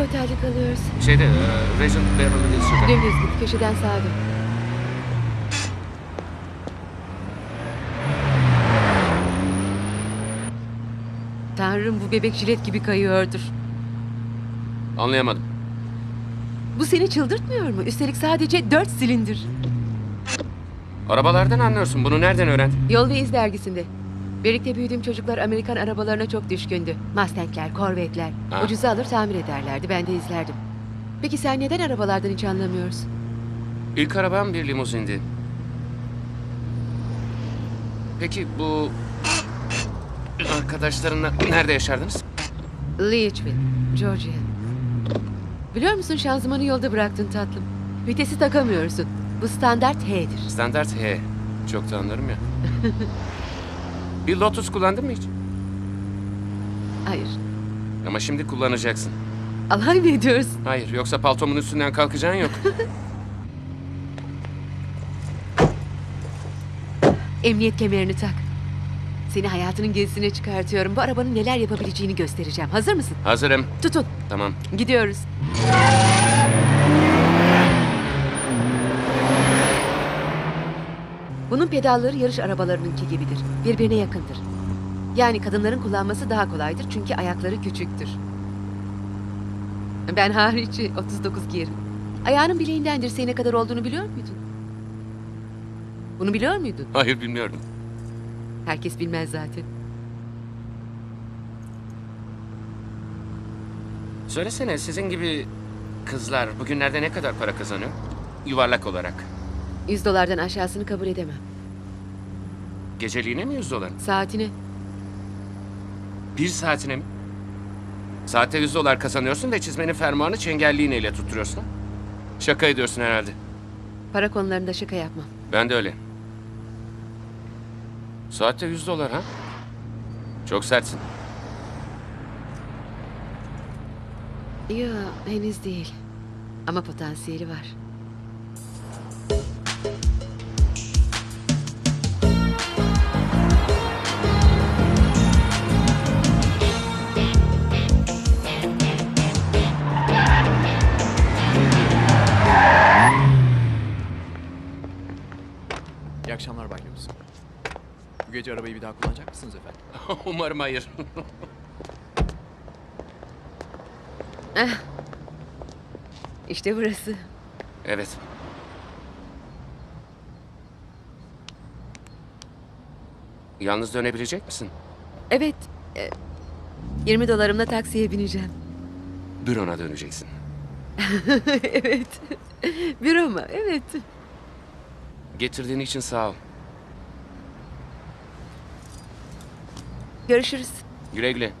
Hangi otelde kalıyoruz? Şeyde, e, Regent Beverly Hills'da. Dümdüz git köşeden sağa dön. Tanrım bu bebek jilet gibi kayıyordur. Anlayamadım. Bu seni çıldırtmıyor mu? Üstelik sadece dört silindir. Arabalardan anlıyorsun. Bunu nereden öğrendin? Yol ve İz dergisinde. Birlikte büyüdüğüm çocuklar Amerikan arabalarına çok düşkündü. Mustang'ler, Corvette'ler. Ha. Ucuza alır tamir ederlerdi. Ben de izlerdim. Peki sen neden arabalardan hiç anlamıyorsun? İlk arabam bir limuzindi. Peki bu... Arkadaşlarınla nerede yaşardınız? Leachville, Georgia. Biliyor musun şanzımanı yolda bıraktın tatlım. Vitesi takamıyorsun. Bu standart H'dir. Standart H. Çok da anlarım ya. bir Lotus kullandın mı hiç? Hayır. Ama şimdi kullanacaksın. Alay mı ediyorsun? Hayır, yoksa paltomun üstünden kalkacaksın yok. Emniyet kemerini tak. Seni hayatının gezisine çıkartıyorum. Bu arabanın neler yapabileceğini göstereceğim. Hazır mısın? Hazırım. Tutun. Tamam. Gidiyoruz. Bunun pedalları yarış arabalarınınki gibidir. Birbirine yakındır. Yani kadınların kullanması daha kolaydır çünkü ayakları küçüktür. Ben hariç 39 giyerim. Ayağının bileğinden dirseğine kadar olduğunu biliyor muydun? Bunu biliyor muydun? Hayır bilmiyordum. Herkes bilmez zaten. Söylesene sizin gibi kızlar bugünlerde ne kadar para kazanıyor? Yuvarlak olarak. 100 dolardan aşağısını kabul edemem. Geceliğine mi 100 dolar? Saatine. Bir saatine mi? Saatte 100 dolar kazanıyorsun ve çizmenin fermuarını çengelli iğneyle tutturuyorsun. Şaka ediyorsun herhalde. Para konularında şaka yapmam. Ben de öyle. Saatte 100 dolar ha? Çok sertsin. Yo, henüz değil. Ama potansiyeli var. Akşamlar Bay Lewis. Bu gece arabayı bir daha kullanacak mısınız efendim? Umarım hayır. İşte burası. evet. Yalnız dönebilecek misin? Evet. e, 20 dolarımla taksiye bineceğim. Bürona döneceksin. evet. Büro mu? Evet. Getirdiğin için sağ ol. Görüşürüz. Güle güle.